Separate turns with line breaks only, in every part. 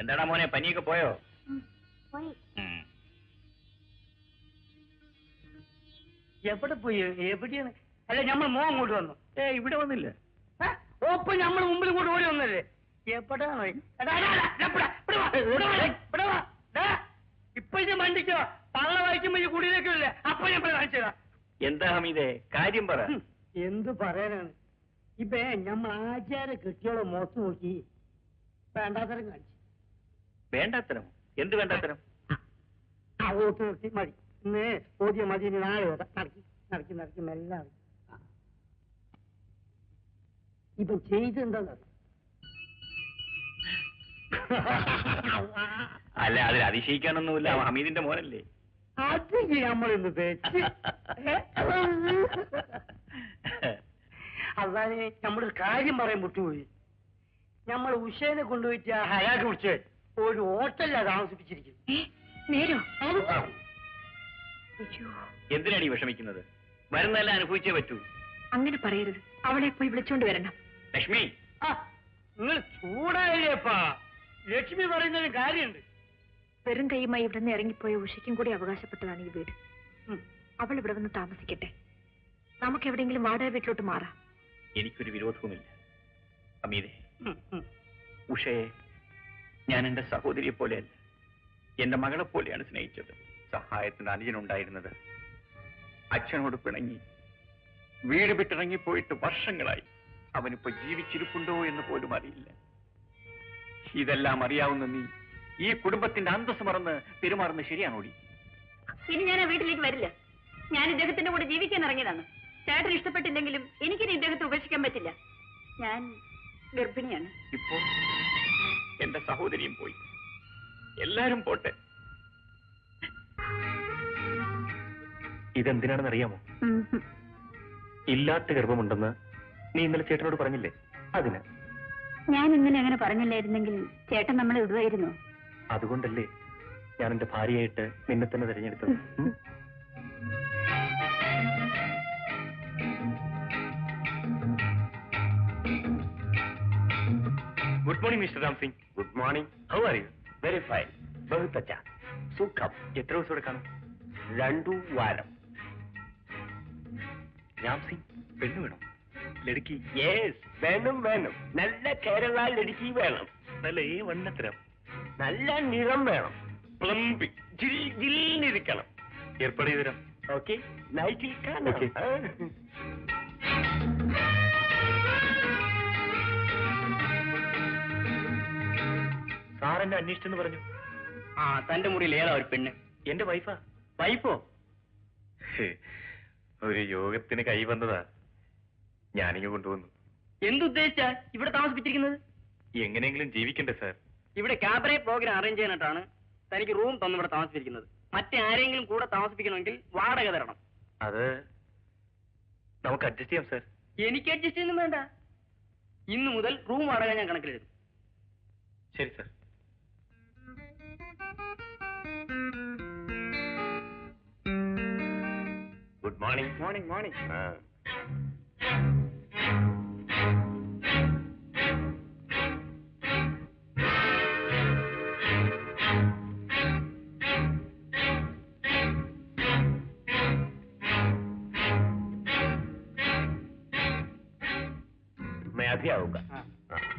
എന്താടാ മോനെ പനിയൊക്കെ പോയോ?
പോയി.
എവിടെ പോയി? എവിടെയാണ്? അല്ല നമ്മൾ മോൻ അങ്ങോട്ട് വന്നു.
ഏ ഇവിടെ വന്നില്ല?
ഓപ്പോ നമ്മൾ മുമ്പിൽ കൂടെ ഓടി വന്നല്ലേ? എവിടെയാണ് ഇപ്പൊ ഞാൻ മണ്ടിക്കോ? പള്ള വായിക്കുമ്പോ ഈ കുടിയിലേക്കില്ലേ അപ്പൊ ഞാൻ കാണിച്ചതാ
എന്താ ഹമീദേ? കാര്യം പറ.
എന്ത് പറയാനാണ്? ഇപ്പൊ നമ്മൾ ആചാര കെട്ടിയോളെ മുഖത്ത് നോക്കി വേണ്ടാത്തരം കാണിച്ചു.
വേണ്ടാത്തരം? എന്ത് വേണ്ടാത്തരം?
ആ ഓക്കെ നോക്കി മതി. ഇന്ന് ഓടിയ മതി ഇനി നാളെ ഓതാ നടക്കി നടക്കി നടക്കി മെല്ലെ നടക്കി. ഇപ്പൊ ചെയ്തെന്താ
അല്ല അതിൽ അതിശയിക്കാനൊന്നുമില്ല. ഹമീദിന്റെ മോനല്ലേ.
അത് തേച്ച് അല്ലാതെ നമ്മളൊരു കാര്യം പറയാൻ വിട്ടുപോയി. നമ്മൾ ഉഷേനെ കൊണ്ടുപോയിട്ട് ആ ഹയാക്ക് കുറിച്ച് ഒരു ഹോട്ടലിലാണ്
താമസിപ്പിച്ചിരിക്കുന്നു നേരോ?
എന്തിനാണ് ഈ വിഷമിക്കുന്നത്? വരുന്നതെല്ലാം അനുഭവിച്ചേ പറ്റൂ.
അങ്ങനെ പറയരുത്. അവളെ പോയി വിളിച്ചോണ്ട് വരണം.
ലക്ഷ്മി.
ആ, നിങ്ങൾ ചൂടായില്ലേപ്പാ? ലക്ഷ്മി പറയുന്നതിന് കാര്യമുണ്ട്.
വെറും കൈയുമായി ഇവിടെ നിന്ന് ഇറങ്ങിപ്പോയ ഉഷയ്ക്കും കൂടി അവകാശപ്പെട്ടതാണ് ഈ വീട്. അവൾ ഇവിടെ വന്ന് താമസിക്കട്ടെ. നമുക്ക് എവിടെയെങ്കിലും വാടക വീട്ടിലോട്ട് മാറാം.
എനിക്കൊരു വിരോധവുമില്ല.
ഉം.
ഉഷയെ ഞാൻ എന്റെ സഹോദരിയെ പോലെയല്ല. എന്റെ മകളെ പോലെയാണ് സ്നേഹിച്ചത്. സഹായത്തിന് അനുജനുണ്ടായിരുന്നത്. അച്ഛനോട് പിണങ്ങി. വീട് വിട്ടിറങ്ങിപ്പോയിട്ട് വർഷങ്ങളായി. അവനിപ്പോ ജീവിച്ചിരിപ്പുണ്ടോ എന്ന് പോലും അറിയില്ല. ഇതെല്ലാം അറിയാവുന്ന നീ ഈ കുടുംബത്തിന്റെ അന്തസ് മറന്ന് പെരുമാറുന്നത് ശരിയാണോടി?
ഇനി ഞാൻ ആ വീട്ടിലേക്ക് വരില്ല. ഞാൻ ഇദ്ദേഹത്തിന്റെ കൂടെ ജീവിക്കാൻ ഇറങ്ങിയതാണ്. ചേട്ടൻ ഇഷ്ടപ്പെട്ടില്ലെങ്കിലും എനിക്കിനി ഇദ്ദേഹത്തെ ഉപേക്ഷിക്കാൻ പറ്റില്ല. ഞാൻ ഗർഭിണിയാണ്.
ഇപ്പോ? എന്റെ സഹോദരിയും പോയി. എല്ലാരും പോട്ടെ. ഇതെന്തിനാണെന്ന് അറിയാമോ ഇല്ലാത്ത ഗർഭമുണ്ടെന്ന് നീ ഇന്നലെ ചേട്ടനോട് പറഞ്ഞില്ലേ? അതിന്.
ഞാൻ ഇന്നലെ അങ്ങനെ പറഞ്ഞില്ലായിരുന്നെങ്കിൽ ചേട്ടൻ നമ്മളെ വിടുമായിരുന്നു.
അതുകൊണ്ടല്ലേ ഞാൻ എന്റെ ഭാര്യയായിട്ട് നിന്നെ തന്നെ തിരഞ്ഞെടുത്തത്. Good morning mister Ram Singh good morning how are you very fine ബഹുത് അച്ഛാ സുഖം എത്ര ദിവസം എടുക്കണം കാണും രണ്ടു വാരം. രാം സിംഗ് പെണ്ണു വേണം. ലടുക്കി യെസ് വേണം വേണം. നല്ല കേരള ലടുക്കി വേണം. നല്ല ഈ വണ്ണത്തരം. നല്ല നിറം വേണം. പ്ലംബി. ജിൽ ജില്ലിരിക്കണം ഏർപ്പാട് ചെയ്തരാം ഓക്കെ നൈറ്റിൽ കാണാം. സാറെന്നെ അന്വേഷിച്ചെന്ന് പറഞ്ഞു.
ആ തന്റെ മുറിയിൽ ഏതാ ഒരു പെണ്ണ്?
എന്റെ വൈഫാ.
വൈഫോ?
ഒരു യോഗത്തിന് കൈ വന്നതാ. ഞാനിങ്ങ് കൊണ്ടുവന്നു.
എന്തുദ്ദേശിച്ചാ ഇവിടെ താമസിപ്പിച്ചിരിക്കുന്നത്?
എങ്ങനെയെങ്കിലും ജീവിക്കണ്ടേ സാർ.
ഇവിടെ ക്യാബറേ പ്രോഗ്രാം അറേഞ്ച് ചെയ്യാനായിട്ടാണ് തനിക്ക് റൂം തന്നു ഇവിടെ താമസിപ്പിച്ചിരിക്കുന്നത്. മറ്റേ ആരെങ്കിലും കൂടെ താമസിപ്പിക്കണമെങ്കിൽ വാടക തരണം.
അത് നമുക്ക് അഡ്ജസ്റ്റ് ചെയ്യാം സാർ.
എനിക്ക് അഡ്ജസ്റ്റ് ചെയ്യുന്നു വേണ്ട. ഇന്നു മുതൽ റൂം വാടക ഞാൻ കണക്കിലെടുക്കും.
ശരി sir. Good morning.
Morning, morning. Uh.
मैं अभी आऊंगा
हाँ।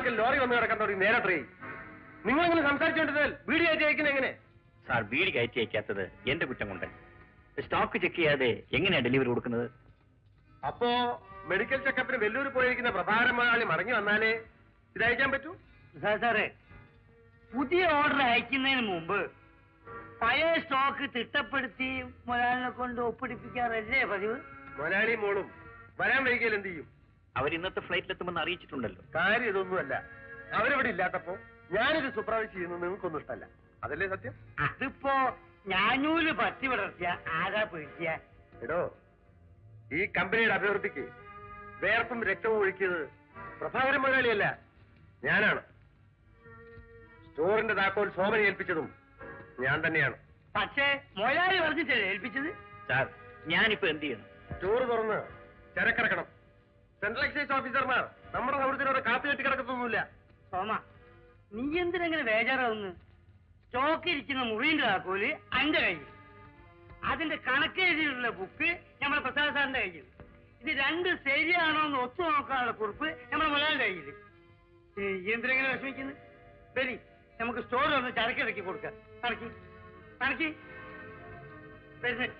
ബാക്കിൽ ലോറി വന്ന് കിടക്കാൻ തുടങ്ങി നേരെ നിങ്ങൾ ഇങ്ങനെ സംസാരിച്ചുകൊണ്ടിരുന്നാൽ ബീഡി കയറ്റി അയക്കുന്നത് എങ്ങനെ?
സാർ വീട് കയറ്റി അയക്കാത്തത് എന്റെ കുറ്റം കൊണ്ട് സ്റ്റോക്ക് ചെക്ക് ചെയ്യാതെ എങ്ങനെയാ ഡെലിവറി കൊടുക്കുന്നത്?
അപ്പോ മെഡിക്കൽ ചെക്കപ്പിന് വെല്ലൂർ പോയിരിക്കുന്ന മുതലാളി മടങ്ങി വന്നാലേ ഇത് അയക്കാൻ പറ്റൂ?
സാർ സാറേ പുതിയ ഓർഡർ അയക്കുന്നതിന് മുമ്പ് പഴയ സ്റ്റോക്ക് തിട്ടപ്പെടുത്തി മൊലാലിനെ കൊണ്ട് ഒപ്പിടിപ്പിക്കാറല്ലേ പതിവ്?
മുതലാളി മോളും വരാൻ വൈകിയാൽ എന്ത് ചെയ്യും?
അവർ ഇന്നത്തെ ഫ്ലൈറ്റിൽ എത്തുമെന്ന് അറിയിച്ചിട്ടുണ്ടല്ലോ.
കാര്യം ഇതൊന്നുമല്ല. അവരിവിടെ ഇല്ലാത്തപ്പോ ഞാനിത് സുപ്രാവശ്യം ചെയ്യുന്നത് നിങ്ങൾക്കൊന്നും ഇഷ്ടമല്ല. അതല്ലേ സത്യം?
അതിപ്പോ ഞാനൂൽ പറ്റി വിടർത്തിയ ആരാ പേടിക്കുക
എടോ ഈ കമ്പനിയുടെ അഭിവൃദ്ധിക്ക് വേർപ്പും രക്തവും ഒഴുക്കിയത് പ്രഭാകരൻ മുതലാളിയല്ല ഞാനാണ്. സ്റ്റോറിന്റെ താക്കോൽ സോമനെ ഏൽപ്പിച്ചതും ഞാൻ തന്നെയാണ്.
പക്ഷേ മുതലാളി പറഞ്ഞിട്ടല്ലേ ഏൽപ്പിച്ചത്?
സാർ ഞാനിപ്പോ എന്ത് ചെയ്യണം?
സ്റ്റോർ തുറന്ന് ചരക്കിറക്കണം. സെൻട്രൽ എക്സൈസ് ഓഫീസർമാർ നമ്മുടെ സൗഹൃദത്തിനോട് കാത്തു കെട്ടി കിടക്കത്തൊന്നുമില്ല.
സോമ നീ എന്തിനെങ്ങനെ സ്റ്റോക്ക് ഇരിക്കുന്ന മുറിന്റെ താക്കോൽ അന്റെ കയ്യിൽ. അതിന്റെ എഴുതിയിട്ടുള്ള ബുക്ക് നമ്മുടെ പ്രസാദ് സാറിന്റെ കയ്യിൽ. ഇത് രണ്ട് ശരിയാണോ എന്ന് ഒത്തു നോക്കാനുള്ള കുറിപ്പ് നമ്മുടെ മുതലാളിന്റെ കയ്യിൽ. എന്തിനെങ്ങനെ വിഷമിക്കുന്നു? ശരി നമുക്ക് സ്റ്റോറിൽ ഒന്ന് ചരക്കിറക്കി കൊടുക്കാം. കണക്കി കണക്കി വരുന്നത്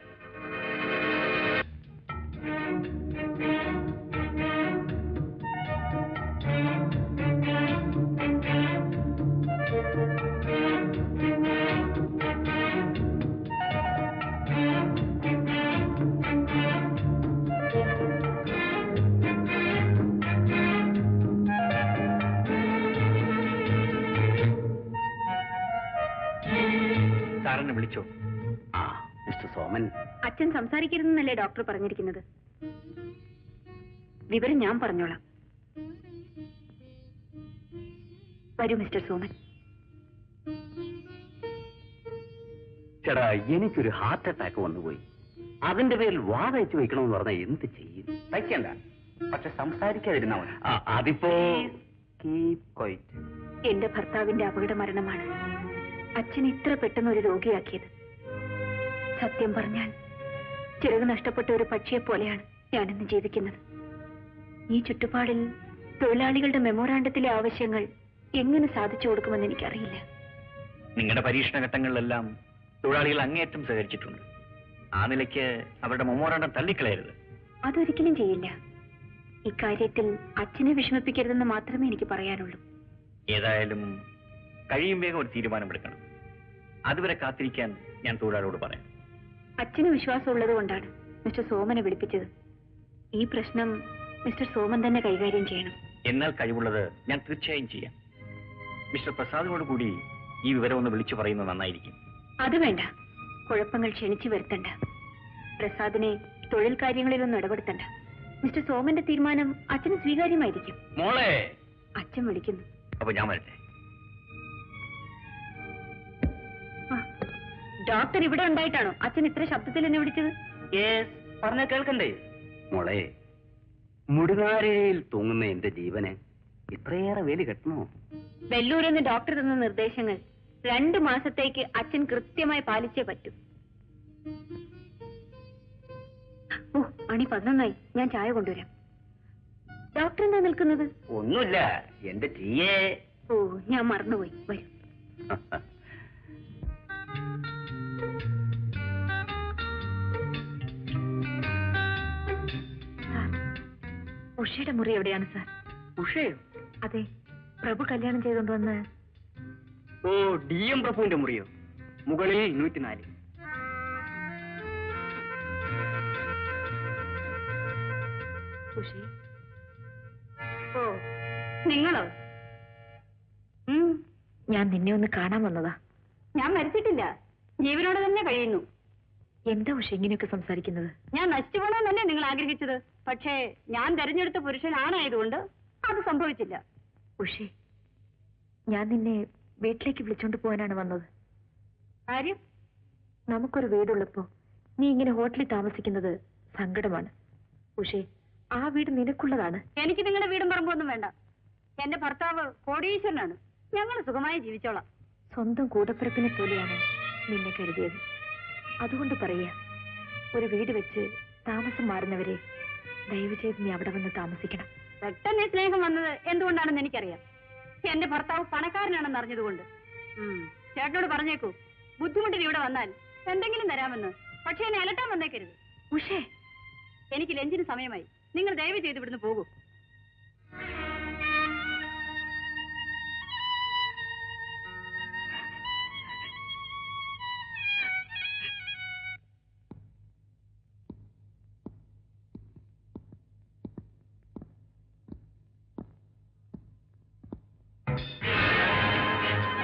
സംസാരിക്കരുതെന്നല്ലേ ഡോക്ടർ പറഞ്ഞിരിക്കുന്നത്? വിവരം ഞാൻ പറഞ്ഞോളാം. വരൂ മിസ്റ്റർ സോമൻ.
ചേട്ടാ എനിക്കൊരു ഹാർട്ട് അറ്റാക്ക് വന്നുപോയി. അതിന്റെ പേരിൽ വാതയച്ചു വെക്കണമെന്ന് പറഞ്ഞാൽ എന്ത് ചെയ്യും? വയ്ക്കണ്ട. പക്ഷെ സംസാരിക്കാതിരുന്നാ മതി. അതിപ്പോ
എന്റെ ഭർത്താവിന്റെ അപകട മരണമാണ് അച്ഛൻ ഇത്ര പെട്ടെന്ന് ഒരു രോഗിയാക്കിയത്. സത്യം പറഞ്ഞാൽ ചിറക് നഷ്ടപ്പെട്ട ഒരു പക്ഷിയെ പോലെയാണ് ഞാനിന്ന് ജീവിക്കുന്നത്. ഈ ചുറ്റുപാടിൽ തൊഴിലാളികളുടെ മെമ്മോറാണ്ടത്തിലെ ആവശ്യങ്ങൾ എങ്ങനെ സാധിച്ചു കൊടുക്കുമെന്ന് എനിക്കറിയില്ല.
നിങ്ങളുടെ പരീക്ഷണ ഘട്ടങ്ങളിലെല്ലാം തൊഴിലാളികൾ അങ്ങേയറ്റം സഹകരിച്ചിട്ടുണ്ട്. ആ നിലയ്ക്ക് അവരുടെ മെമ്മോറാണ്ടം തള്ളിക്കളയരുത്.
അതൊരിക്കലും ചെയ്യില്ല. ഇക്കാര്യത്തിൽ അച്ഛനെ വിഷമിപ്പിക്കരുതെന്ന് മാത്രമേ എനിക്ക് പറയാനുള്ളൂ.
ഏതായാലും കഴിയും വേഗം ഒരു തീരുമാനമെടുക്കണം. അതുവരെ കാത്തിരിക്കാൻ ഞാൻ തൊഴിലാളിയോട് പറയാം.
അച്ഛന് വിശ്വാസമുള്ളത് കൊണ്ടാണ് മിസ്റ്റർ സോമനെ വിളിപ്പിച്ചത്. ഈ പ്രശ്നം മിസ്റ്റർ സോമൻ തന്നെ കൈകാര്യം ചെയ്യണം.
എന്നാൽ കഴിവുള്ളത് ഞാൻ തീർച്ചയായും ചെയ്യാം. മിസ്റ്റർ പ്രസാദിനോട് കൂടി ഈ വിവരം ഒന്ന് വിളിച്ചു പറയുന്നത് നന്നായിരിക്കും.
അത് വേണ്ട. കുഴപ്പങ്ങൾ ക്ഷണിച്ചു വരുത്തണ്ട. പ്രസാദിനെ തൊഴിൽ കാര്യങ്ങളിലൊന്നും ഇടപെടുത്തണ്ട. മിസ്റ്റർ സോമന്റെ തീരുമാനം അച്ഛന് സ്വീകാര്യമായിരിക്കും.
മോളെ!
അച്ഛൻ വിളിക്കുന്നു.
അപ്പൊ ഞാൻ വരട്ടെ.
ഡോക്ടർ ഇവിടെ ഉണ്ടായിട്ടാണോ? അച്ഛൻ ഇത്ര ശബ്ദത്തിൽ എന്നെ വിളിച്ചത്?
പറഞ്ഞ കേൾക്കണ്ടേ? മോളെ മുടുകാരയിൽ തൂങ്ങുന്ന എന്റെ ജീവന് ഇത്രയേറെ വേലി കെട്ടണോ?
വെല്ലൂരെന്ന് ഡോക്ടർ തന്ന നിർദ്ദേശങ്ങൾ രണ്ടു മാസത്തേക്ക് അച്ഛൻ കൃത്യമായി പാലിച്ചേ പറ്റൂ. ഓ മണി പതിനൊന്നായി ഞാൻ ചായ കൊണ്ടുവരാം. ഡോക്ടർ എന്താ നിൽക്കുന്നത്?
ഒന്നുമില്ല എന്റെ ടീയെ
ഓ ഞാൻ മറന്നുപോയി. വരൂ. ഉഷയുടെ മുറി എവിടെയാണ് സാർ?
ഉഷയോ?
അതെ. പ്രഭു കല്യാണം ചെയ്തുകൊണ്ടുവന്ന്
ഓ ഡി എം പ്രഭുവിന്റെ മുറിയോ? മുകളിൽ നൂറ്റിനാല്.
ഉഷേ.
ഓ നിങ്ങളോ?
ഞാൻ നിന്നെ ഒന്ന് കാണാൻ വന്നതാ.
ഞാൻ മരിച്ചിട്ടില്ല. ജീവനോടെ തന്നെ കഴിയുന്നു.
എന്താ ഉഷ ഇങ്ങനെയൊക്കെ സംസാരിക്കുന്നത്?
ഞാൻ നശിച്ചു തന്നെ നിങ്ങൾ ആഗ്രഹിച്ചത്? പക്ഷേ ഞാൻ തെരഞ്ഞെടുത്ത പുരുഷനാണായതുകൊണ്ട് അത് സംഭവിച്ചില്ല.
ഉഷേ ഞാൻ നിന്നെ വീട്ടിലേക്ക് വിളിച്ചോണ്ട് പോകാനാണ് വന്നത്.
ആര്യം
നമുക്കൊരു വീടുള്ളപ്പോ നീ ഇങ്ങനെ ഹോട്ടലിൽ താമസിക്കുന്നത് സങ്കടമാണ്. ഉഷേ ആ വീട് നിനക്കുള്ളതാണ്.
എനിക്ക് നിങ്ങളുടെ വീടും പറമ്പൊന്നും വേണ്ട. എന്റെ ഭർത്താവ് കോടീശ്വരനാണ്. ഞങ്ങൾ സുഖമായി ജീവിച്ചോളാം.
സ്വന്തം കൂടപ്പിറപ്പിനെ പോലെയാണ് നിന്നെ കരുതിയത്. അതുകൊണ്ട് പറയാ. ഒരു വീട് വെച്ച് താമസം മാറുന്നവരെ ദയവ് ചെയ്ത് നീ അവിടെ വന്ന് താമസിക്കണം.
പെട്ടെന്ന് സ്നേഹം വന്നത് എന്തുകൊണ്ടാണെന്ന് എനിക്കറിയാം. എന്റെ ഭർത്താവ് പണക്കാരനാണെന്ന് അറിഞ്ഞതുകൊണ്ട്. ചേട്ടനോട് പറഞ്ഞേക്കൂ. ബുദ്ധിമുട്ടിന് ഇവിടെ വന്നാൽ എന്തെങ്കിലും തരാമെന്ന്. പക്ഷെ എന്നെ അലട്ടാൻ വന്നേക്കരുത്.
ഉഷേ.
എനിക്ക് ലഞ്ചിന് സമയമായി. നിങ്ങൾ ദയവ് ചെയ്ത് ഇവിടുന്ന് പോകൂ.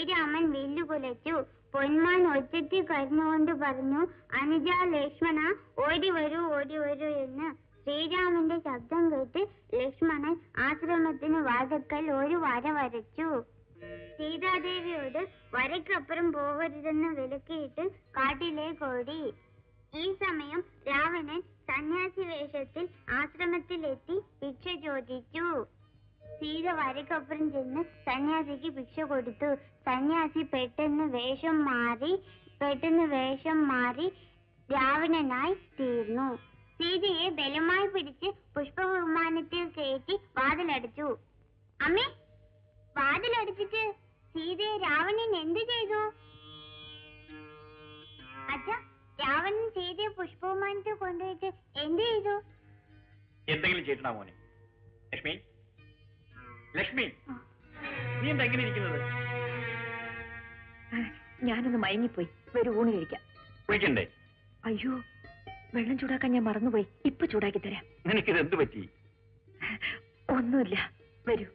ശ്രീരാമൻ വില്ലുകുലച്ചു പൊന്മാൻ ഒറ്റയ്ക്ക് കരഞ്ഞുകൊണ്ട് പറഞ്ഞു അനുജ ലക്ഷ്മണ ഓടി വരൂ ഓടി വരൂ എന്ന് ശ്രീരാമന്റെ ശബ്ദം കേട്ട് ലക്ഷ്മണൻ ആശ്രമത്തിന് വാതക്കൽ ഒരു വര വരച്ചു. സീതാദേവിയോട് വരയ്ക്കപ്പുറം പോകരുതെന്ന് വിലക്കിയിട്ട് കാട്ടിലേക്ക് ഓടി ഈ സമയം രാവണൻ സന്യാസി വേഷത്തിൽ ആശ്രമത്തിലെത്തി ഭിക്ഷ ചോദിച്ചു. സീത വരക്കപ്പുറം ചെന്ന് സന്യാസിക്ക് ഭിക്ഷ കൊടുത്തു. സന്യാസി പെട്ടെന്ന് വേഷം മാറി പെട്ടെന്ന് വേഷം മാറി രാവണനായി തീർന്നു. സീതയെ ബലമായി പിടിച്ച് പുഷ്പവിമാനത്തിൽ കയറ്റി വാതിലടച്ചു. അമ്മേ വാതിലടച്ചിട്ട് സീതയെ രാവണൻ എന്ത് ചെയ്തു? അച്ഛ രാവണൻ സീതയെ പുഷ്പവിമാനത്തിൽ കൊണ്ടുപോയിട്ട് എന്ത് ചെയ്തു?
എന്തെങ്കിലും ചെയ്തിട്ടാ മോനെ? ലക്ഷ്മി? ലക്ഷ്മി നീ എന്താ എങ്ങനെ ഇരിക്കുന്നത്?
ഞാനൊന്ന് മയങ്ങിപ്പോയി. വരൂ ഊണ് കഴിക്കാം.
കുളിക്കണ്ടേ?
അയ്യോ വെള്ളം ചൂടാക്കാൻ ഞാൻ മറന്നുപോയി. ഇപ്പൊ ചൂടാക്കി തരാം.
നിനക്കിത് എന്ത് പറ്റി?
ഒന്നുമില്ല. വരൂ.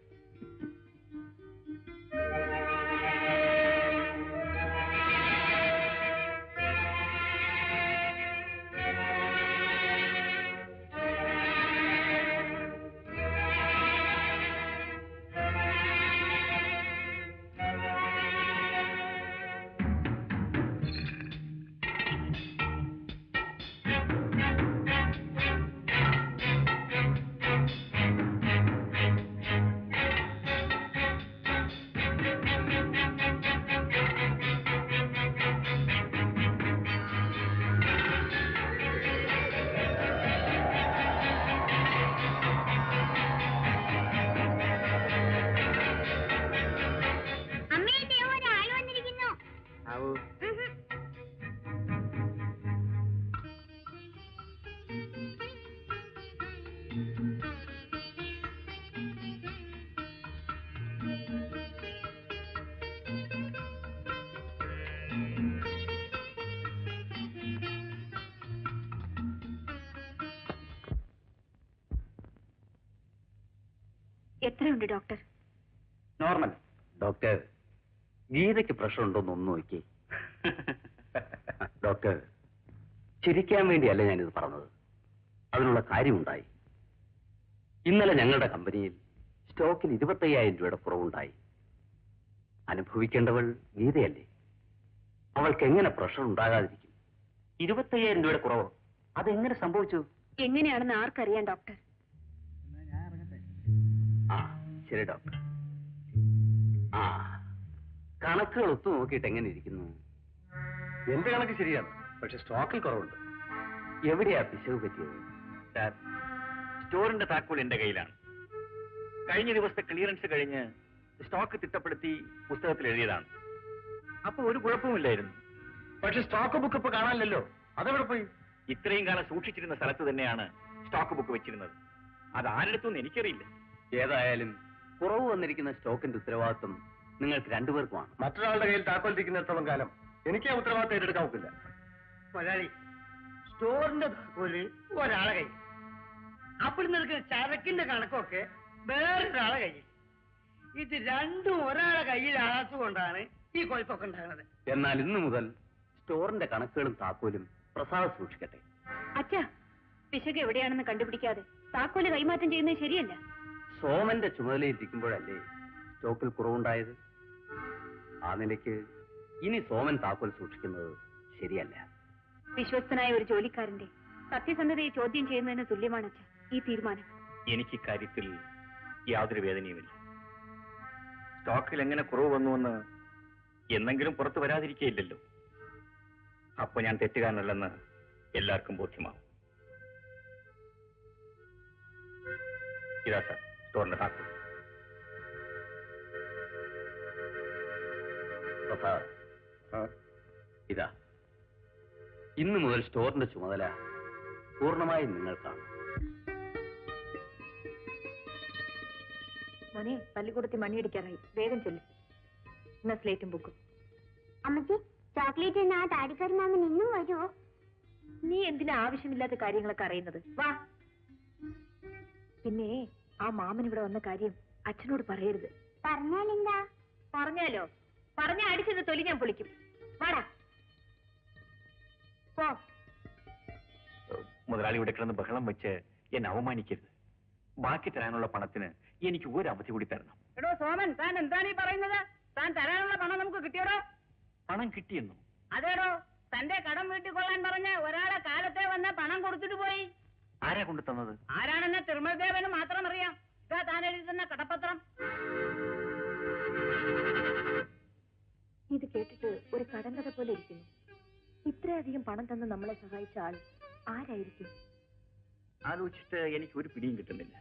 എത്രയുണ്ട് ഡോക്ടർ?
നോർമൽ. ഡോക്ടർ ഗീതയ്ക്ക് പ്രഷർ ഉണ്ടോന്ന് ഒന്ന് നോക്കി. ഡോക്ടർ ചിരിക്കാൻ വേണ്ടിയല്ല ഞാനിത് പറഞ്ഞത്. അതിനുള്ള കാര്യമുണ്ടായി. ഇന്നലെ ഞങ്ങളുടെ കമ്പനിയിൽ സ്റ്റോക്കിൽ ഇരുപത്തയ്യായിരം രൂപയുടെ കുറവുണ്ടായി. അനുഭവിക്കേണ്ടവൾ ഗീതയല്ലേ? അവൾക്ക് എങ്ങനെ പ്രഷർ ഉണ്ടാകാതിരിക്കും ഇരുപത്തയ്യായിരം രൂപയുടെ കുറവ് അതെങ്ങനെ സംഭവിച്ചു?
എങ്ങനെയാണെന്ന് ആർക്കറിയാം ഡോക്ടർ?
ശരി ഡോക്ടർ ആ കണക്കുകൾ ഒത്തു നോക്കിയിട്ട് എങ്ങനെ ഇരിക്കുന്നു?
എന്റെ കണക്ക് ശരിയാണ് പക്ഷെ സ്റ്റോക്കിൽ കുറവുണ്ട്.
എവിടെയാ പിശവ് പറ്റിയത്?
സാർ സ്റ്റോറിന്റെ താക്കോൽ എന്റെ കയ്യിലാണ്. കഴിഞ്ഞ ദിവസത്തെ ക്ലിയറൻസ് കഴിഞ്ഞ് സ്റ്റോക്ക് തിട്ടപ്പെടുത്തി പുസ്തകത്തിൽ എഴുതിയതാണ്. അപ്പൊ ഒരു കുഴപ്പമില്ലായിരുന്നു
പക്ഷെ സ്റ്റോക്ക് ബുക്ക് ഇപ്പൊ കാണാനില്ലല്ലോ. അതെവിടെ പോയി?
ഇത്രയും കാലം സൂക്ഷിച്ചിരുന്ന സ്ഥലത്ത് തന്നെയാണ് സ്റ്റോക്ക് ബുക്ക് വെച്ചിരുന്നത്. അത് ആരെടുത്തൊന്നും എനിക്കറിയില്ല.
ഏതായാലും കുറവ് വന്നിരിക്കുന്ന സ്റ്റോക്കിന്റെ ഉത്തരവാദിത്വം നിങ്ങൾക്ക് രണ്ടുപേർക്കുമാണ്.
മറ്റൊരാളുടെ കയ്യിൽ താക്കോൽ ഇരിക്കുന്നിടത്തോളം കാലം എനിക്ക് ആ ഉത്തരവാദിത്തം ഏറ്റെടുക്കാൻ ഒക്കില്ല
മുതലാളി സ്റ്റോറിന്റെ താക്കോൽ ഒരാളെ കൈ അപ്പോൾ നിൽക്കുന്ന ചരക്കിന്റെ കണക്കൊക്കെ വേറൊരാളെ കയ്യിൽ. ഇത് രണ്ടും ഒരാളെ കയ്യിലാകാത്തത് കൊണ്ടാണ്
ഈ കൊഴുപ്പൊക്കെ ഉണ്ടാകുന്നത്.
എന്നാൽ ഇന്നു മുതൽ സ്റ്റോറിന്റെ കണക്കുകളും താക്കോലും പ്രസാദ് സൂക്ഷിക്കട്ടെ.
അച്ഛാ പിശക് എവിടെയാണെന്ന് കണ്ടുപിടിക്കാതെ താക്കോൽ കൈമാറ്റം ചെയ്യുന്നത് ശരിയല്ല.
സോമന്റെ ചുമതലയിരിക്കുമ്പോഴല്ലേ സ്റ്റോക്കിൽ കുറവുണ്ടായത്? ആ നിലയ്ക്ക് ഇനി സോമൻ താക്കോൽ സൂക്ഷിക്കുന്നത് ശരിയല്ല.
വിശ്വസ്തനായ ഒരു ജോലിക്കാരന്റെ സത്യസന്ധതയെ ചോദ്യം ചെയ്യുന്നതിന് തുല്യമാണ് ഈ തീരുമാനം.
എനിക്ക് ഇക്കാര്യത്തിൽ യാതൊരു വേദനയുമില്ല. സ്റ്റോക്കിൽ എങ്ങനെ കുറവ് വന്നുവെന്ന് എന്നെങ്കിലും പുറത്തു വരാതിരിക്കയില്ലല്ലോ അപ്പൊ ഞാൻ തെറ്റുകാരനല്ലെന്ന് എല്ലാവർക്കും ബോധ്യമാവും. ഇതാ സാർ. സ്റ്റോറിന്റെ താക്കോൽ
പ്രസാദ് ഇതാ. ഇന്നു മുതൽ സ്റ്റോറിന്റെ ചുമതല പൂർണമായും നിങ്ങൾക്കാണ്.
മോനെ പള്ളിക്കൂടത്തിൽ മണിയടിക്കാറായി. വേഗം ചെല്ലു. എന്നാ സ്ലേറ്റും ബുക്കും.
അമ്മച്ചി ചോക്ലേറ്റ് എന്നാ താടിക്കറി മാമൻ ഇന്നും വരുമോ
നീ എന്തിനാ ആവശ്യമില്ലാത്ത കാര്യങ്ങളൊക്കെ അറിയുന്നത്? വാ. പിന്നെ ആ മാമൻ ഇവിടെ വന്ന കാര്യം അച്ഛനോട് പറയരുത്.
പറഞ്ഞാലെന്താ
പറഞ്ഞാലോ? പറഞ്ഞ അടിച്ചത് തൊലി ഞാൻ പൊളിക്കും. വാടാ. പോ.
മുതലാളി ഇവിടെ കിടന്ന് ബഹളം വെച്ച് എന്നെ അവമാനിക്കരുത്. ബാക്കി തരാനുള്ള പണത്തിന് എനിക്ക് ഒരു അവധി കൂടി തരണം.
എടോ സോമൻ താൻ എന്താണ് ഈ പറയുന്നത്? താൻ തരാനുള്ള പണം നമുക്ക് കിട്ടിയോടോ?
പണം കിട്ടിയെന്നു?
അതേടോ തന്റെ കടം വീട്ടിക്കൊള്ളാൻ പറഞ്ഞ് ഒരാളെ കാലത്തെ വന്ന പണം കൊടുത്തിട്ട് പോയി.
ആരാ കൊണ്ടു തന്നത്?
ആരാണെന്ന് തിരുമൽദേവന് മാത്രം അറിയാം. ഇതാ താൻ എഴുതി തന്ന കടപ്പത്രം.
ഇത് കേട്ടിട്ട് ഒരു കടങ്കഥ പോലെ ഇരിക്കുന്നു. ഇത്രയധികം പണം തന്ന് നമ്മളെ സഹായിച്ച ആൾ ആരായിരിക്കും?
ആലോചിച്ചിട്ട് എനിക്ക് ഒരു പിടിയും കിട്ടുന്നില്ല.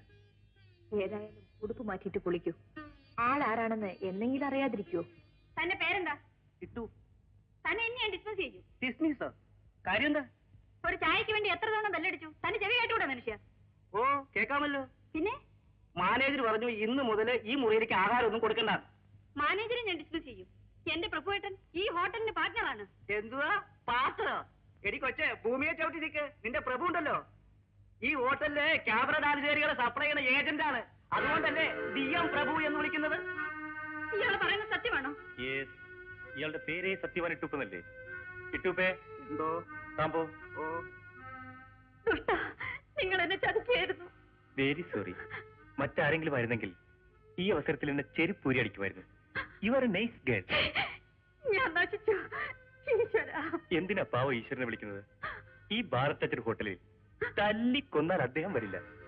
ഏതായാലും ഉടുപ്പ് മാറ്റിയിട്ട് കുളിക്കൂ. ആൾ ആരാണെന്ന് എന്നെങ്കിലും അറിയാതിരിക്കുവോ?
തന്റെ പേരെന്താ?
കിട്ടു
തന്നെ എന്നെ ഞാൻ ഡിസ്മിസ് ചെയ്യൂ.
ഡിസ്മിസ് കാര്യം എന്താ?
ഒരു ചായക്ക് വേണ്ടി എത്ര തവണ ബെല്ലടിച്ചു? തന്നെ ചെവി കേട്ടുകൂടെ മനുഷ്യ?
ഓ കേക്കാമല്ലോ
പിന്നെ?
മാനേജർ പറഞ്ഞു ഇന്ന് മുതൽ ഈ മുറിയിലേക്ക് ആഹാരം ഒന്നും കൊടുക്കണ്ട.
മാനേജറെ ഞാൻ ഡിസ്മിസ് ചെയ്യും. എന്റെ പ്രഭുവേട്ടൻ ഈ ഹോട്ടലിന്റെ പാർട്ട്ണറാണ്
എന്തുവാ? പാത്രോ എടി കൊച്ചെ ഭൂമിയെ ചവിട്ടി നിൽക്ക് നിന്റെ പ്രഭു ഉണ്ടല്ലോ. ഈ ഹോട്ടലിലെ ക്യാമറ ഡാൻസുകാരികളെ സപ്ലൈ ചെയ്യുന്ന ഏജന്റ് ആണ്. അതുകൊണ്ടല്ലേ ഡി എം പ്രഭു എന്ന് വിളിക്കുന്നത്?
ഇയാൾ പറയുന്നത് സത്യമാണോ?
യെസ് ഇയാളുടെ പേരേ സത്യവാൻ ഇട്ടുപ്പെന്നല്ലേ ഇട്ടുപ്പേ.
എന്തോ?
താമ്പോ
നിങ്ങൾ എന്നെ ചതിക്കായിരുന്നു
വെരി സോറി മറ്റാരെങ്കിലും ആയിരുന്നെങ്കിൽ ഈ അവസരത്തിൽ എന്നെ ചെരുപ്പൂരി അടിക്കുമായിരുന്നു. You are a nice girl
ഞാൻ നശിച്ചു.
എന്തിനാ പാവ ഈശ്വരനെ വിളിക്കുന്നത്? ഈ ഭാരത് ടച്ചർ ഹോട്ടലിൽ തല്ലിക്കൊന്നാൽ അദ്ദേഹം വരില്ല.